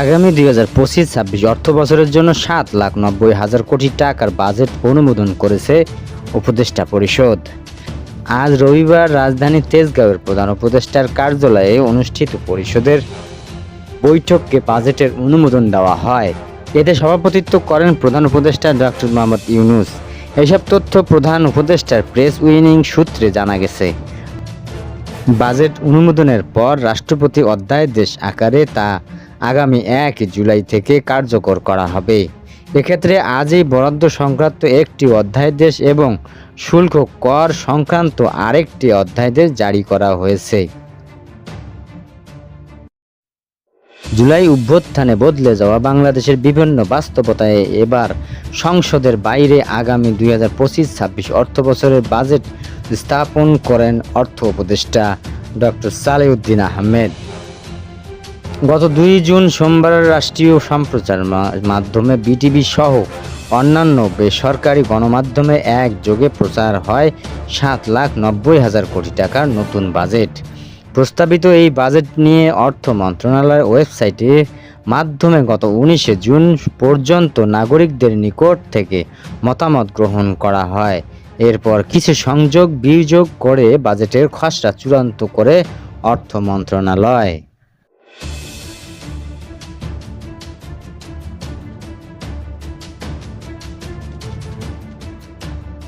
আগামী দুই হাজার পঁচিশ, ছাব্বিশ অর্থ বছরের জন্য সাত লাখ নব্বই হাজার কোটি টাকার বাজেট অনুমোদন করেছে উপদেষ্টা পরিষদ। আজ রবিবার রাজধানী তেজগাঁওয়ের প্রধান উপদেষ্টার কার্যালয়ে অনুষ্ঠিত পরিষদের বৈঠককে বাজেটের অনুমোদন দেওয়া হয়। এতে সভাপতিত্ব করেন প্রধান উপদেষ্টা ডক্টর মোহাম্মদ ইউনুস। এসব তথ্য প্রধান উপদেষ্টার প্রেস উইনিং সূত্রে জানা গেছে। বাজেট অনুমোদনের পর রাষ্ট্রপতি অধ্যাদেশ আকারে তা আগামী এক জুলাই থেকে কার্যকর করা হবে। এক্ষেত্রে আজই বরাদ্দ সংক্রান্ত একটি অধ্যাদেশ এবং শুল্ক কর সংক্রান্ত আরেকটি অধ্যাদেশ জারি করা হয়েছে। জুলাই অভ্যুত্থানে বদলে যাওয়া বাংলাদেশের বিভিন্ন বাস্তবতায় এবার সংসদের বাইরে আগামী দুই হাজার পঁচিশ ছাব্বিশ অর্থ বছরের বাজেট স্থাপন করেন অর্থ উপদেষ্টা ডক্টর সালেউদ্দিন আহমেদ। গত দুই জুন সোমবার রাষ্ট্রীয় সম্প্রচার মাধ্যমে বিটিভি সহ অন্যান্য বেসরকারি গণমাধ্যমে একযোগে প্রচার হয় সাত লাখ নব্বই হাজার কোটি টাকার নতুন বাজেট। প্রস্তাবিত এই বাজেট নিয়ে অর্থ মন্ত্রণালয়ের ওয়েবসাইটে মাধ্যমে গত উনিশে জুন পর্যন্ত নাগরিকদের নিকট থেকে মতামত গ্রহণ করা হয়। এরপর কিছু সংযোগ বিয়োগ করে বাজেটের খসড়া চূড়ান্ত করে অর্থ মন্ত্রণালয়।